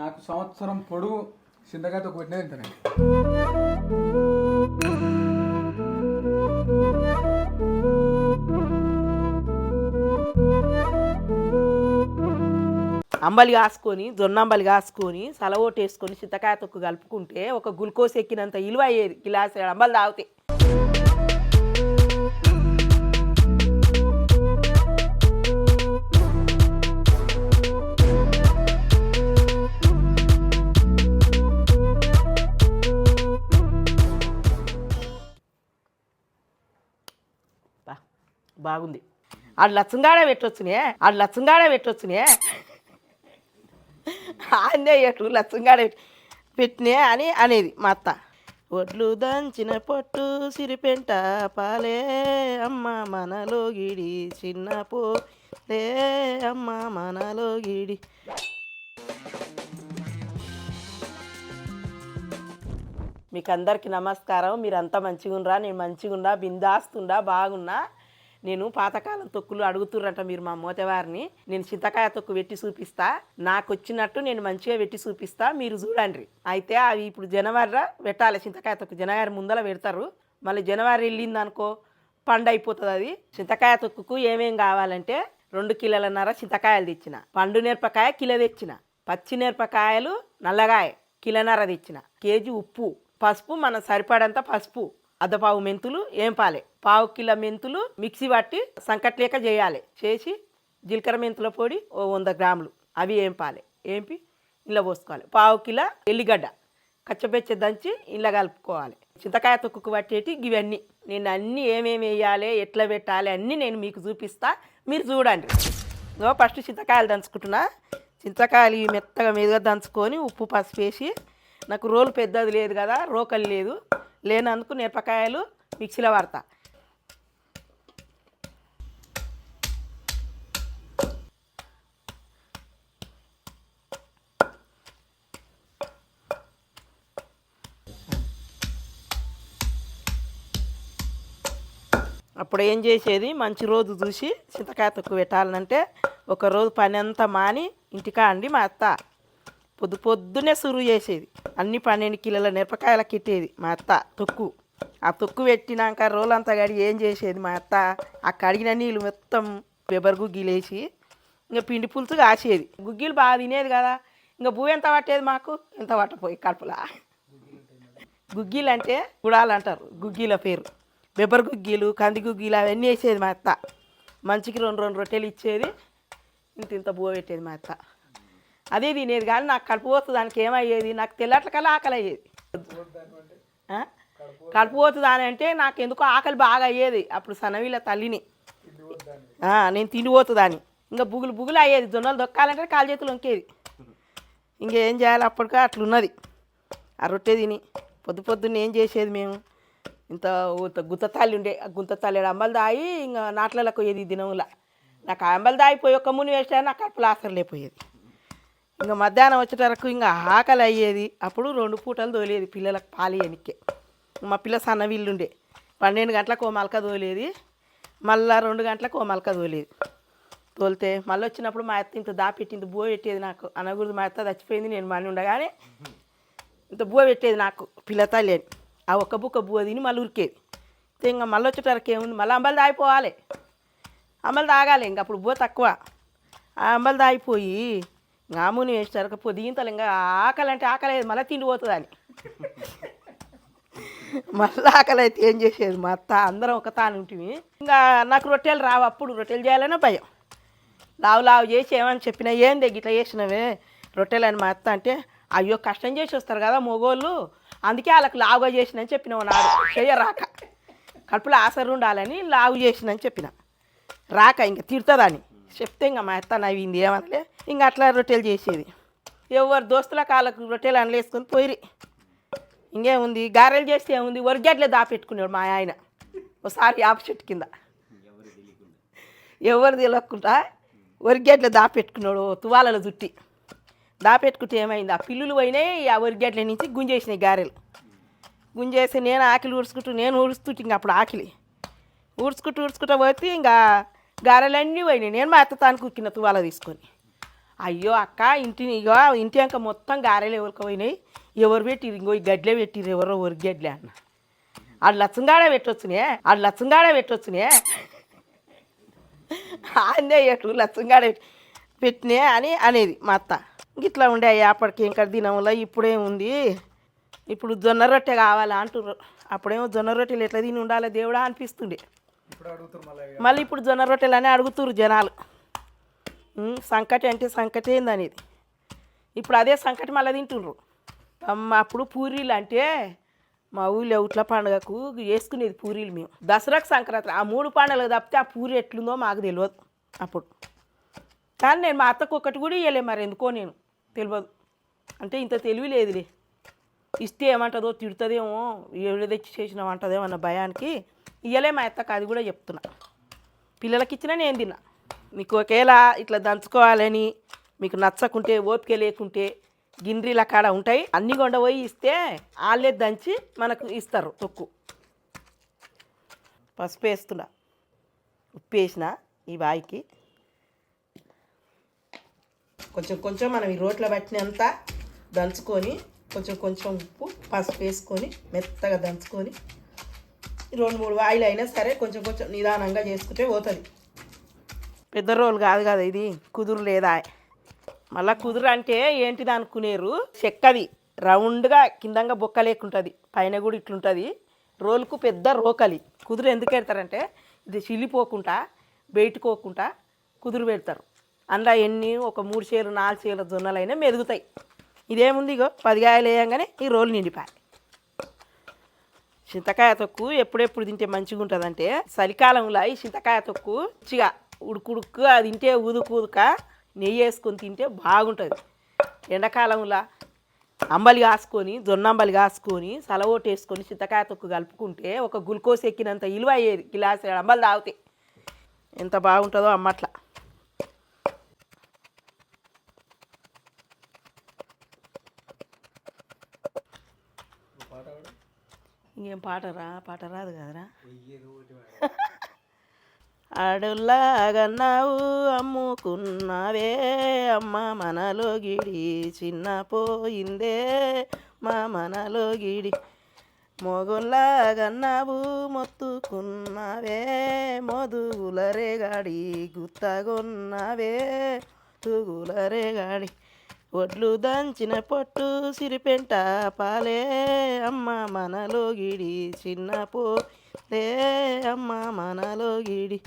నాకు సంవత్సరం పొడుగు చింతకాయతో కొట్టిన తింటానండి. అంబలి కాసుకొని జొన్నంబలి కాసుకొని సలవోటేసుకొని చింతకాయ తొక్కు కలుపుకుంటే ఒక గ్లూకోజ్ ఎక్కినంత ఇలువ అయ్యేది గిలాస్ అంబలి తాగితే. బాగుంది. ఆడు లచ్చంగాడే పెట్టొచ్చునే ఆడు లచ్చంగాడే పెట్టొచ్చునే ఆందే ఎట్లు లచ్చంగాడే పెట్టినే అని అనేది మా అత్త. ఒడ్లు దంచిన పొట్టు సిరిపెంట పాలే అమ్మ మనలో గిడి చిన్న పోలే అమ్మ మనలో గిడి. మీకు అందరికీ నమస్కారం. మీరంతా మంచిగా ఉన్నారా నేను మంచిగా ఉన్నా బిందాస్తుండా బాగున్నా. నేను పాతకాలం తొక్కులు అడుగుతుర్రట మీరు మా మోతవారిని. నేను చింతకాయ తొక్కు పెట్టి చూపిస్తా. నాకు వచ్చినట్టు నేను మంచిగా పెట్టి చూపిస్తా. మీరు చూడండి. అయితే అవి ఇప్పుడు జనవరి పెట్టాలి. చింతకాయ తొక్కు జనవరి ముందర పెడతారు. మళ్ళీ జనవరి వెళ్ళింది అనుకో పండు అయిపోతుంది అది. చింతకాయ తొక్కుకు ఏమేం కావాలంటే రెండు కిలోలన్నర చింతకాయలు తెచ్చిన. పండు మిరపకాయ కిలో తెచ్చిన. పచ్చి మిరపకాయలు నల్లగాయ కిలోన్నర తెచ్చిన. కేజీ ఉప్పు. పసుపు మన సరిపడంత పసుపు. అద్దపావు మెంతులు ఏం పాలే పావు కిలో మెంతులు మిక్సీ పట్టి సంకట్లేక చేయాలి. చేసి జీలకర్ర మెంతుల పొడి ఓ వంద గ్రాములు. అవి ఏం పాలే ఏంపి? ఇంట్లో పోసుకోవాలి. పావు కిలో ఎల్లిగడ్డ. కచ్చబెచ్చ దంచి ఇంట్లో కలుపుకోవాలి. చింతకాయ తొక్కుకు పట్టేటి ఇవన్నీ నేను అన్నీ ఏమేమి వేయాలి ఎట్లా పెట్టాలి అన్నీ నేను మీకు చూపిస్తా. మీరు చూడండి. ఫస్ట్ చింతకాయలు దంచుకుంటున్నా. చింతకాయలు మెత్తగా మీదుగా దంచుకొని ఉప్పు పసుపు వేసి నాకు రోలు పెద్దది లేదు కదా రోకలు లేదు. లేనందుకు మిరపకాయలు మిక్సీలో వాడతా. అప్పుడు ఏం చేసేది? మంచి రోజు చూసి చింతకాయ తొక్కు పెట్టాలంటే ఒక రోజు పని అంతా మాని ఇంటికా అండి మా అత్త పొద్దు పొద్దునే సురువు చేసేది. అన్ని పన్నెండు కిలోల మిరపకాయల కిట్టేది మా అత్త తొక్కు. ఆ తొక్కు పెట్టినాక రోజంతా కడిగి ఏం చేసేది? మా అత్త ఆ కడిగిన నీళ్ళు మొత్తం పెబర్ గుగ్గిలేసి ఇంకా పిండి పులుసు కాసేది. గుగ్గిలు బాగా తినేది కదా. ఇంకా భూ ఎంత పట్టేది మాకు? ఎంత పట్టపోయి కడుపులా? గుగ్గిలు అంటే గుడాలు అంటారు గుగ్గిల పేరు. బెబ్బర్ గుగ్గిలు కంది గుగ్గిలు అవన్నీ వేసేది మా అత్త. మంచికి రెండు రెండు రొట్టెలు ఇచ్చేది. ఇంత ఇంత బువ పెట్టేది మా అత్త. అదే తినేది కానీ నాకు కడుపు వస్తుంది దానికి ఏమయ్యేది? నాకు తెల్లట్ల కల్లా ఆకలి అయ్యేది కడుపు పోతుంది అని అంటే నాకు ఎందుకో ఆకలి బాగా అయ్యేది. అప్పుడు సనవీల తల్లిని. నేను తిండిపోతుందని ఇంకా బుగులు బుగులు అయ్యేది. జొన్నలు దొక్కాలంటే కాలు చేతులు వంకేది. ఇంకేం చేయాలి? అప్పటికే అట్లున్నది. ఆ రొట్టె తిని పొద్దు పొద్దున్న ఏం చేసేది మేము? ఇంత గుంత తల్లి ఉండే. గుంత తల్లి అంబలు దాయి ఇంకా నాట్లలకు పోయేది ఈ దినముల. నాకు ఆ అంబలు దాయిపోయి ఒక్క ముని వేస్తే నాకు కడుపులో ఆసరలేకపోయేది ఇంకా మధ్యాహ్నం వచ్చేటరకు ఇంకా ఆకలి అయ్యేది. అప్పుడు రెండు పూటలు తోలేది పిల్లలకు పాలు ఎనిక్కే మా పిల్ల సన్న వీళ్ళుండే. పన్నెండు గంటలకు ఓ మలక తోలేది. మళ్ళా రెండు గంటలకు ఓ మలక తోలేది. తోలితే మళ్ళీ వచ్చినప్పుడు మా అత్త ఇంత దాపెట్టి ఇంత బువ్వ పెట్టేది నాకు. అనకూడదు మా అత్త చచ్చిపోయింది నేను మని ఉండగానే ఇంత బువ పెట్టేది నాకు పిల్ల లేని ఆ ఒక్క బుక్క బువ తిని మళ్ళీ ఉరికేది. ఇంకా మళ్ళీ వచ్చేటరకు ఏముంది? మళ్ళీ అంబలు తాగిపోవాలి అంబలు తాగాలి ఇంక అప్పుడు బువ్వ తక్కువ. ఆ అంబలు తాగిపోయి ఆముని వేసేటరకు పొదిగింతలు ఇంకా ఆకలి అంటే ఆకలి అయ్యేది మళ్ళీ తిండి పోతుంది అని మళ్ళీ ఆకలి అయితే ఏం చేసేది? మా అత్త అందరం ఒక తాను ఉంటుంది ఇంకా నాకు రొట్టెలు రావు అప్పుడు రొట్టెలు చేయాలనే భయం. లావు లావు చేసి ఏమని చెప్పినా ఏంది ఇట్లా చేసినవే? రొట్టెలు అని మా అత్త అంటే అయ్యో కష్టం చేసి వస్తారు కదా మొగోళ్ళు. అందుకే వాళ్ళకి లావుగా చేసినని చెప్పిన నాడు. చేయరాక కడుపులో ఆసరు ఉండాలని లావు చేసినని చెప్పిన. రాక ఇంకా తిడుతుందని. చెప్తే ఇంకా మా అత్త నవ్వింది ఏమనలే? ఇంకా అట్లా రొట్టెలు చేసేది. ఎవరు దోస్తుల కాళ్ళకు రొట్టెలు అనలేసుకొని పోయిరి. ఇంకేముంది? గారెలు చేస్తే ఏముంది? ఒరిగడ్లే దాపెట్టుకున్నాడు మా ఆయన. ఒకసారి యాప చెట్టు కింద. ఎవరు తెలియకుండా ఒరిగడ్ల దాపెట్టుకున్నాడు తువాలలో చుట్టి. దాపెట్టుకుంటే ఏమైంది? ఆ పిల్లులు పోయినాయి ఆ ఒరిగడ్ల నుంచి గుంజేసినాయి గారెలు. గుంజేసి నేను ఆకిలి ఊడ్చుకుంటూ నేను ఊడుస్తుంటే ఇంకా అప్పుడు ఆకిలి. ఊడ్చుకుంటూ ఊడ్చుకుంటూ పోతే ఇంకా గారెలన్నీ పోయినాయి. నేను మా అత్త తాను కుక్కిన తువాల తీసుకొని. అయ్యో అక్క ఇంటిని ఇగో ఇంటి అంక మొత్తం గారెలు ఎవరికి పోయినాయి ఎవరు పెట్టిరు ఇంకో ఈ గడ్లే పెట్టిరు ఎవరో ఒరి గడ్లే అన్న. ఆడు లచ్చంగాడ పెట్టొచ్చునే? ఆడు లచ్చంగాడ పెట్టొచ్చునే? అందే ఎటు లచ్చంగాడ పెట్టినే అని అనేది మా అత్త. ఇట్లా ఉండే అప్పటికి ఇంకా దినంలో ఇప్పుడేం ఉంది. ఇప్పుడు జొన్న రొట్టె కావాలా అంటున్నారు అప్పుడేమో జొన్న రొట్టెలు ఎట్లా తిని ఉండాలి దేవుడా అనిపిస్తుండే. మళ్ళీ ఇప్పుడు జొన్న రొట్టెలు అని అడుగుతురు జనాలు సంకటి అంటే సంకటి ఏందనేది. ఇప్పుడు అదే సంకటి మళ్ళీ తింటుండ్రు అమ్మ అప్పుడు పూరీలు అంటే మా ఊళ్ళో ఉట్ల పండుగకు వేసుకునేది పూరీలు మేము. దసరాకు సంక్రాంతి ఆ మూడు పండుగలు తప్పితే ఆ పూరి ఎట్లుందో మాకు తెలియదు అప్పుడు. కానీ నేను మా అత్తకు ఒకటి కూడా ఇవ్వలే మరి ఎందుకో నేను తెలియదు. అంటే ఇంత తెలివి లేదులే. ఇస్తే ఏమంటుందో తిడుతుందేమో ఎవరు తెచ్చి చేసినావు అంటుందేమో అన్న భయానికి ఇయ్యలే మా అత్తకు అది కూడా చెప్తున్నా. పిల్లలకి ఇచ్చినా నేను తిన్నా. మీకు ఒకేలా ఇట్లా దంచుకోవాలని మీకు నచ్చకుంటే ఓపిక లేకుంటే గిండ్రీల కాడ ఉంటాయి. అన్ని కొండ పోయి ఇస్తే వాళ్ళే దంచి మనకు ఇస్తారు తొక్కు. పసుపు వేస్తున్నా. ఉప్పు వేసిన ఈ బాయికి. కొంచెం కొంచెం మనం ఈ రోట్లో పట్టినంత దంచుకొని కొంచెం కొంచెం ఉప్పు పసుపు వేసుకొని మెత్తగా దంచుకొని రెండు మూడు వాయిలు అయినా సరే కొంచెం కొంచెం నిదానంగా చేసుకుంటే పోతుంది. పెద్ద రోలు కాదు కదా ఇది. కుదురు లేదా? మళ్ళా కుదురు అంటే ఏంటిది అనుకునేరు? చెక్కది. రౌండ్గా కిందంగా బొక్క లేకుంటుంది. పైన కూడా ఇట్లుంటుంది. రోలుకు పెద్ద రోకలి. కుదురు ఎందుకు పెడతారంటే ఇది చిల్లిపోకుండా బయటకోకుండా కుదురు పెడతారు. అందులో ఎన్ని? ఒక మూడు చీరలు నాలుగు చీరల జొన్నలైనా మెదుగుతాయి. ఇదేముంది ఇగో? పదిగాయలు వేయంగానే ఈ రోలు నిండిపాయి చింతకాయ తొక్కు ఎప్పుడెప్పుడు తింటే మంచిగా ఉంటుందంటే చలికాలంలో ఈ చింతకాయ తొక్కు మంచిగా ఉడుకుడుక్కు అది తింటే ఉదుకుదుక నెయ్యి వేసుకొని తింటే బాగుంటుంది. ఎండాకాలంలో అంబలి కాసుకొని జొన్న అంబలి కాసుకొని సలవోటు వేసుకొని చింతకాయ తొక్కు కలుపుకుంటే ఒక గ్లూకోజ్ ఎక్కినంత ఇలువ అయ్యేది. గిలాస్ అంబలి తాగితే ఎంత బాగుంటుందో అమ్మట్ల ఇంకేం పాట రా? పాట రాదు కదరా. ఆడుల్లాగన్నావు అమ్ముకున్నావే. అమ్మ మనలో గిడి చిన్న పోయిందే. మా మనలో గిడి మొగుల్లాగన్నావు మొత్తుకున్నావే. మొదుగులరే గాడి గుత్తగొన్నావే. తుగులరే గాడి ఒడ్లు దంచిన పొట్టు సిరిపెంట పాలే అమ్మ మనలో గిడి చిన్న పోలే అమ్మ మనలో గిడి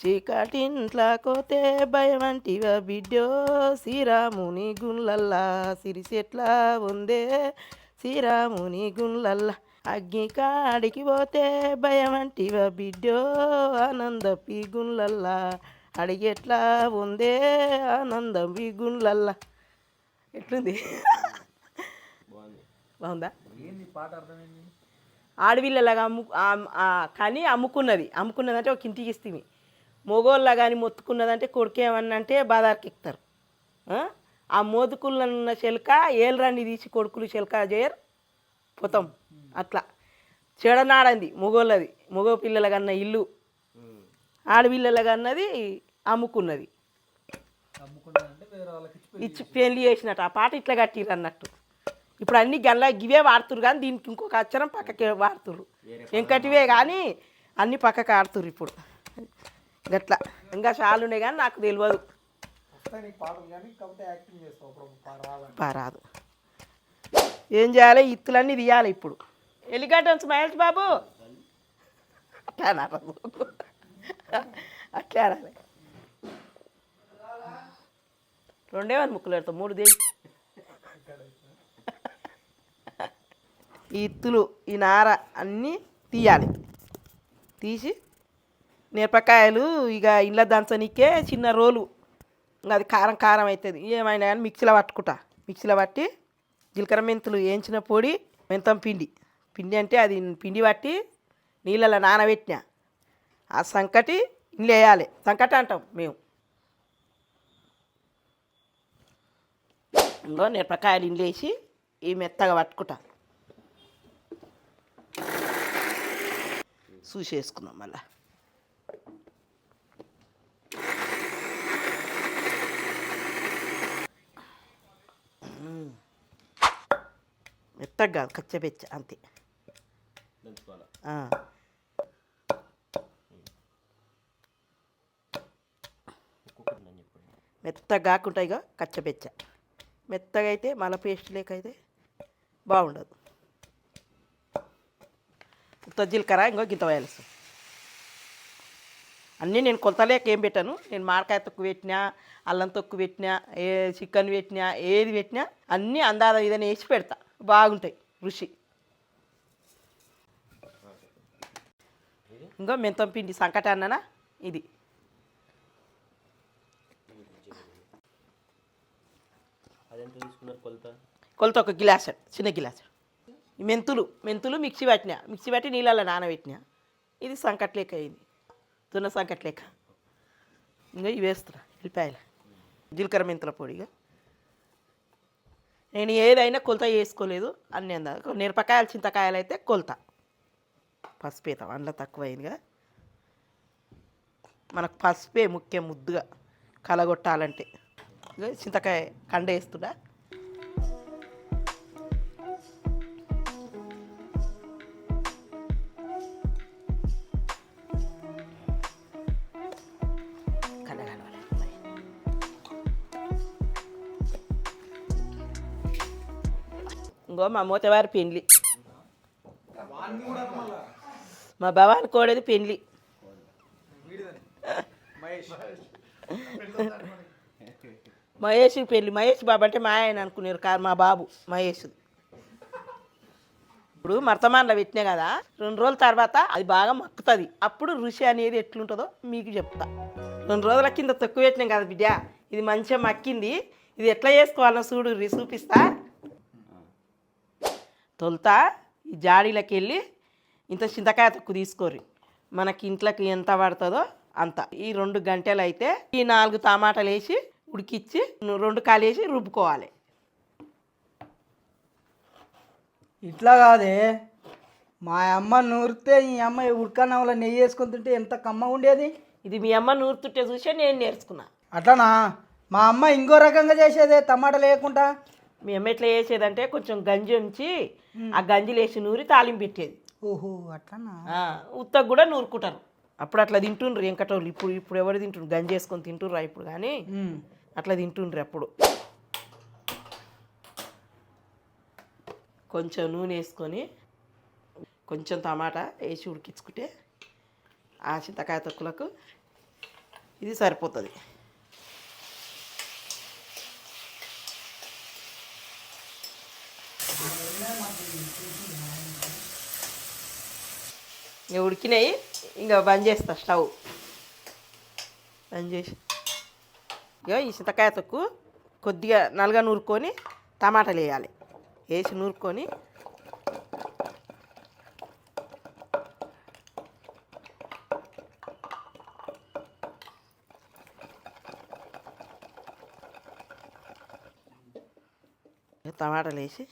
చీకటింట్లా కోతే భయమంటివా బిడ్డో. శ్రీరాముని గుండ్లల్లా సిరిసెట్లా ఉందే. శ్రీరాముని గుండ్లల్లా అగ్గి కాడికి పోతే భయమంటివా బిడ్డో. ఆనందపి గుండ్లల్లా అడిగెట్లా ఉందే. ఆనందం ఈ గుండ్లల్లా ఎట్లుంది? బాగుందా. ఏంది పాట అర్థమైంది? ఆడవిల్లలాగా అమ్ము కానీ అమ్ముకున్నది. అమ్ముకున్నదంటే ఒక ఇంటికి ఇస్తుంది మొగోళ్ళ కానీ మొత్తుకున్నదంటే కొడుకేమన్నా అంటే బాదారికి ఎక్కుతారు ఆ? మోదుకున్న చెలక ఏళ్ళరాన్ని తీసి కొడుకులు చెలక చేయరు పోతాం. అట్లా. చెడనాడంది మొగోళ్ళది. మొగో పిల్లల కన్నా ఇల్లు. ఆడపిల్లల కన్నది అమ్ముకున్నది. ఇచ్చి పెళ్ళి చేసినట్టు. ఆ పాట ఇట్లా కట్టిరు అన్నట్టు. ఇప్పుడు అన్ని గల్ల గివే వాడుతురు కానీ దీనికి ఇంకొక అక్షరం పక్కకి వాడుతురు వెంకటివే కానీ అన్ని పక్కకి ఆడుతురు ఇప్పుడు. గట్లా. ఇంకా చాలా ఉన్నాయి కానీ నాకు తెలియదు పారాదు ఏం చేయాలి? ఇత్తులన్నీ తీయాలి ఇప్పుడు. ఎలిగడ్డ ఉంచు మహేష్ బాబు అట్లా. అట్లా అనాలి రెండే వారు ముక్కులు పెడతాం. మూడు దేవి ఈ ఇత్తులు ఈ నార అన్నీ తీయాలి. తీసి మిరపకాయలు ఇక ఇంట్లో దంచనీకే చిన్న రోలు. ఇంకా అది కారం కారం అవుతుంది ఏమైనా కానీ మిక్సీలో పట్టుకుంటా. మిక్సీలో పట్టి జీలకర్ర మెంతులు వేయించిన పొడి మెంతం పిండి. పిండి అంటే అది పిండి పట్టి నీళ్ళలో నానబెట్టిన. ఆ సంకటి ఇంట్లో వేయాలి. సంకటి అంటాం మేము. ఇందులో మిరపకాయలు ఇండ్లేసి ఈ మెత్తగా పట్టుకుంటా. చూసేసుకున్నాం మళ్ళా. మెత్తగా కచ్చపెచ్చ కచ్చబెచ్చ అంతే మెత్తగా కాకుండా ఇక కచ్చబెచ్చ మెత్తగా అయితే మన పేస్ట్ లేక అయితే బాగుండదు. ఉత్త జీలకర్ర ఇంకో గింత వేయాల్సి అన్నీ నేను కొలతలేక ఏం పెట్టాను. నేను మారకాయ తొక్కు పెట్టినా అల్లం తొక్కు పెట్టినా ఏ చికెన్ పెట్టినా ఏది పెట్టినా అన్నీ అందాద ఇదని వేసి పెడతా. బాగుంటాయి రుచి. ఇంకో మెంతం పిండి సంకట అన్ననా ఇది. కొలత? ఒక గిలాస్ చిన్న గిలాస్. మెంతులు మెంతులు మిక్సీ పట్టినా మిక్సీ పట్టి నీళ్ళల్లో నానబెట్టినా ఇది సంకట్ లెక్క అయింది తున్న సంకట్ లెక్క. ఇంకా ఇవి వేస్తున్నా వెళ్ళిపోయాలి జీలకర్ర మెంతుల పొడిగా నేను ఏదైనా కొలత వేసుకోలేదు అన్నీ అందా. మిరపకాయలు చింతకాయలు అయితే కొలత. పసుపు అందులో తక్కువ అయిందిగా మనకు పసుపే ముఖ్యం ముద్దుగా కలగొట్టాలంటే. చింతకాయ కండ వేస్తున్నా. ఇంకో మా మూతవారి పెండ్లి. మా భవాన్ కోడేది పెండ్లి. మహేష్ పెళ్ళి మహేష్ బాబు అంటే మా ఆయన అనుకున్నారు కాదు మా బాబు మహేష్. ఇప్పుడు మర్తమాన్లో పెట్టినా కదా రెండు రోజుల తర్వాత అది బాగా మక్కుతుంది. అప్పుడు రుచి అనేది ఎట్లుంటుందో మీకు చెప్తా. రెండు రోజుల కింద తక్కువ పెట్టినాం కదా బిడ్డ ఇది మంచిగా మక్కింది ఇది ఎట్లా చేసుకోవాలో చూడు రి చూపిస్తా. తొలుత ఈ జాడీలోకి వెళ్ళి ఇంత చింతకాయ తక్కువ తీసుకోరి మనకి ఇంట్లోకి ఎంత పడుతుందో అంత. ఈ రెండు గంటలు అయితే ఈ నాలుగు టమాటాలు వేసి ఉడికిచ్చి రెండు కాలు వేసి రుబ్బుకోవాలి. ఇట్లా కాదే మా అమ్మ నూరితే ఈ అమ్మ ఉడకన్నంలో నెయ్యి వేసుకొని తింటే ఎంత కమ్మ ఉండేది? ఇది మీ అమ్మ నూరుతుంటే చూసే నేను నేర్చుకున్నా. అట్లానా? మా అమ్మ ఇంకో రకంగా చేసేదే టమాటా లేకుండా? మీ అమ్మ ఎట్లా చేసేదంటే కొంచెం గంజి ఉంచి ఆ గంజిలు వేసి నూరి తాలింపు పెట్టేది. ఓహో అట్లానా? ఉత్తకు కూడా నూరుకుంటారు. అప్పుడు అట్లా తింటుండ్రు వెంకటోళ్ళు. ఇప్పుడు ఇప్పుడు ఎవరు తింటుండ్రు? గంజి వేసుకొని తింటుర్రా ఇప్పుడు కానీ. అట్లా తింటుండ్రు అప్పుడు. కొంచెం నూనె వేసుకొని కొంచెం టమాటా వేసి ఉడికించుకుంటే ఆ చింతకాయ తొక్కులకు ఇది సరిపోతుంది. ఇంకా ఉడికినాయి ఇంకా బంద్ చేస్తా స్టవ్. బంద్ చేసి ఇక ఈ చింతకాయ తొక్కు కొద్దిగా నలుగా నూరుకొని టమాటాలు వేయాలి. వేసి నూరుకొని టమాటాలు వేసి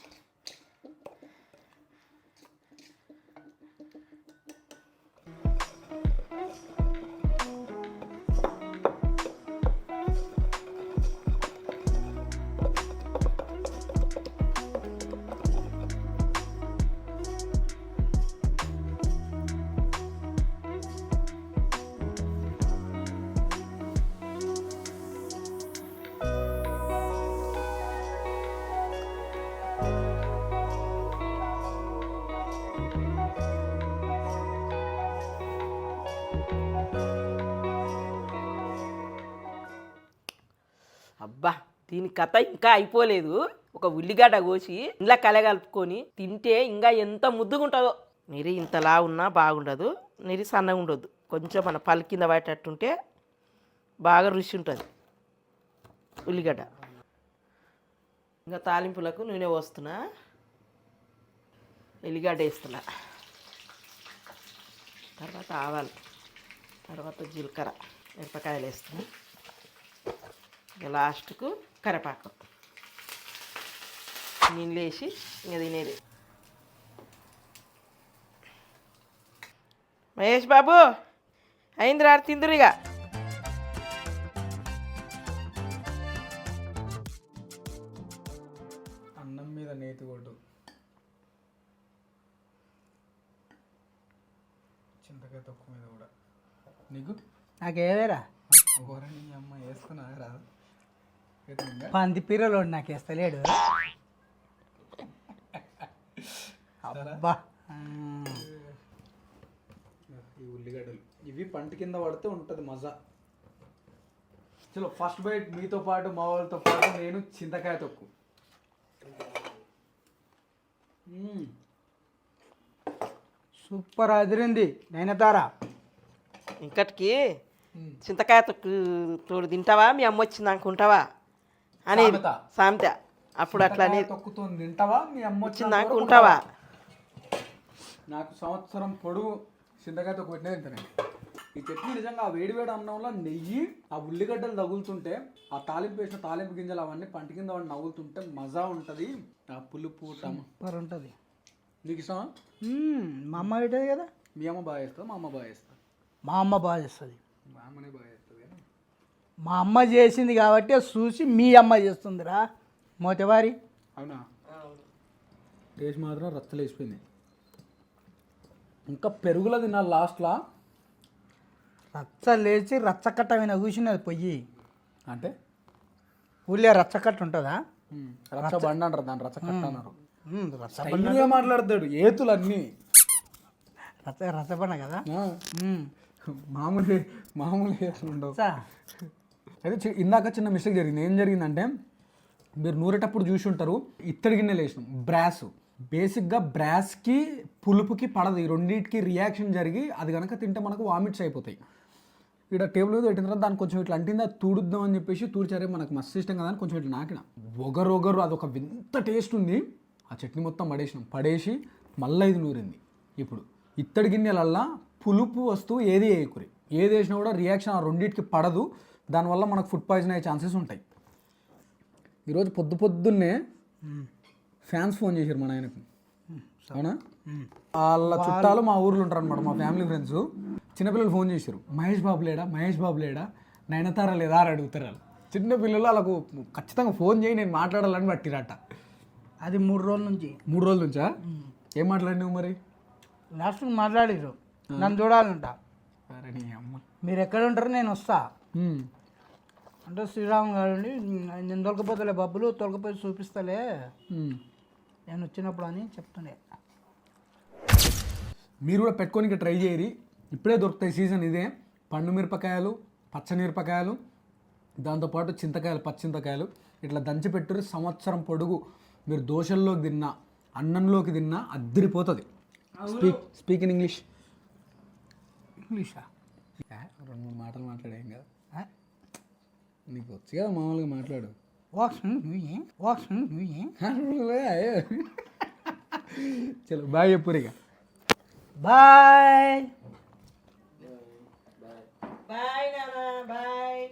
దీని కథ ఇంకా అయిపోలేదు. ఒక ఉల్లిగడ్డ కోసి ఇంట్లో కలగలుపుకొని తింటే ఇంకా ఎంత ముద్దుగా ఉంటుందో నిరి ఇంతలా ఉన్నా బాగుండదు నిరి సన్నగా ఉండదు కొంచెం మన పలు కింద పడేటట్టుంటే బాగా రుచి ఉంటుంది ఉల్లిగడ్డ. ఇంకా తాలింపులకు నూనె పోస్తున్నా. ఎల్లిగడ్డ వేస్తున్నా. తర్వాత ఆవాలు తర్వాత జీలకర్ర మిరపకాయలు వేస్తున్నా. లాస్ట్కు కరపాకు. నీళ్ళు వేసి ఇంక తినేది. మహేష్ బాబు అయింది రా తిందురిగా అన్నం మీద నేతి కొట్టు. చింతకాయ తొక్కు మీద కూడా. నీకు? నాకేవేరా ఘోరంగా అమ్మ వేస్తున్నా రాదు పంది పిర్రలోడు నాకు వేస్తలేడు. అబ్బా. మ్మ్. ఈ ఉల్లిగడ్డలు. ఇవి పంట కింద పడితే ఉంటుంది మజా. చలో ఫస్ట్ బైట్ మీతో పాటు మా వాళ్ళతో పాటు నేను చింతకాయ తొక్కు. సూపర్ అదిరింది. నైనతారా ఇంకటికి చింతకాయ తొక్కు తోడు తింటావా? మీ అమ్మ వచ్చింది అనుకుంటావా? అనేది సామెత. అప్పుడు అట్లా అనేది తింటావా మీ అమ్మ వచ్చినాక అనుకుంటావా నాకు సంవత్సరం పొడుగు చింతకాయ తొక్కు పెట్టినా తింటాను ఈ చట్నీ నిజంగా ఆ వేడి వేడి అన్నంలో నెయ్యి ఆ ఉల్లిగడ్డలు తగులుతుంటే ఆ తాలింపు వేసిన తాలింపు గింజలు అవన్నీ పంట కింద వాడి నవ్వులుతుంటే మజా ఉంటుంది. ఆ పులుపు టమ సూపర్ ఉంటుంది. నీకు ఇష్టమా? మ్మ్. మా అమ్మ పెట్టేది కదా? మీ అమ్మ బాగా చేస్తుంది? మా అమ్మ బాగా చేస్తుంది? మా అమ్మ బాగా చేస్తుంది. మా అమ్మనే బాగా మా అమ్మ చేసింది కాబట్టి చూసి మీ అమ్మ చేస్తుందిరా. మోతవారి. అవునా? టేస్ట్ మాత్రం రచ్చలేసిపోయింది ఇంకా పెరుగులో తినాలి లాస్ట్లో. రచ్చ లేచి రచ్చకట్టమైన కూర్చున్నది పొయ్యి. అంటే? ఊళ్ళో రచ్చకట్ట ఉంటుందా? రచ్చ బండి అంటారు దాన్ని రచ్చ కట్ట అన్నారు. మ్మ్, రచ్చ స్టైల్గా మాట్లాడతాడు ఏతులు అన్నీ రచ్చ రచ్చబండ కదా. మామూలు మామూలు ఏతులు ఉండవు. సా అయితే చి- ఇందాక చిన్న మిస్టేక్ జరిగింది. ఏం జరిగిందంటే మీరు నూరేటప్పుడు చూసి ఉంటారు ఇత్తడి గిన్నెలు వేసినాం బ్రాస్. బేసిక్గా బ్రాస్కి పులుపుకి పడదు. ఈ రెండింటికి రియాక్షన్ జరిగి అది కనుక తింటే మనకు వామిట్స్ అయిపోతాయి. ఇక్కడ టేబుల్ మీద పెట్టిన తర్వాత దాన్ని కొంచెం ఇట్లా అంటిందా తూడుద్దాం అని చెప్పేసి తూడిచారే మనకు మస్తు ఇష్టం కదా అని కొంచెం ఇట్లా నాకిన ఒగరొగరు అది అదొక వింత టేస్ట్ ఉంది. ఆ చట్నీ మొత్తం పడేసినాం. పడేసి మళ్ళీ ఇది నూరింది. ఇప్పుడు ఇత్తడి గిన్నెలల్లా పులుపు వస్తువు ఏది వేయకురి? ఏది వేసినా కూడా రియాక్షన్ ఆ రెండింటికి పడదు. దానివల్ల మనకు ఫుడ్ పాయిజన్ అయ్యే ఛాన్సెస్ ఉంటాయి. ఈరోజు పొద్దు పొద్దున్నే ఫ్యాన్స్ ఫోన్ చేశారు మా నాయనకు. అవునా? వాళ్ళ చుట్టాలు మా ఊర్లో ఉంటారు అనమాట మా ఫ్యామిలీ ఫ్రెండ్స్. చిన్నపిల్లలు ఫోన్ చేశారు. మహేష్ బాబు లేడా? మహేష్ బాబు లేడా? నయనతార లేదా అని అడుగుతారు వాళ్ళు. చిన్న పిల్లలు వాళ్ళకు ఖచ్చితంగా ఫోన్ చేయి నేను మాట్లాడాలని పట్టిరట. అది మూడు రోజుల నుంచి. మూడు రోజుల నుంచా? ఏం మాట్లాడినావు మరి? లాస్ట్ మాట్లాడిరు నన్ను చూడాలంట. మీరు ఎక్కడ ఉంటారు నేను వస్తా. అంటే శ్రీరామ్ గారు అండి నేను తొలకపోతలే బబ్బులు తొలకపోయి చూపిస్తలే. నేను వచ్చినప్పుడు అని చెప్తుండే మీరు కూడా పెట్టుకోనికి ట్రై చేయరి. ఇప్పుడే దొరుకుతాయి సీజన్ ఇదే. పండు మిరపకాయలు పచ్చ మిరపకాయలు దాంతోపాటు చింతకాయలు పచ్చింతకాయలు ఇట్లా దంచి పెట్టురు సంవత్సరం పొడుగు. మీరు దోశల్లోకి తిన్నా అన్నంలోకి తిన్నా అద్దరిపోతుంది. స్పీక్ స్పీక్ ఇన్ ఇంగ్లీష్ ఇంగ్లీషా రెండు మూడు మాటలు మాట్లాడేం కదా. నీకు వచ్చి కదా మామూలుగా మాట్లాడు. వాక్స్ వాక్స్ చలో బాయ్ చెప్పురు ఇక. Bye bye bye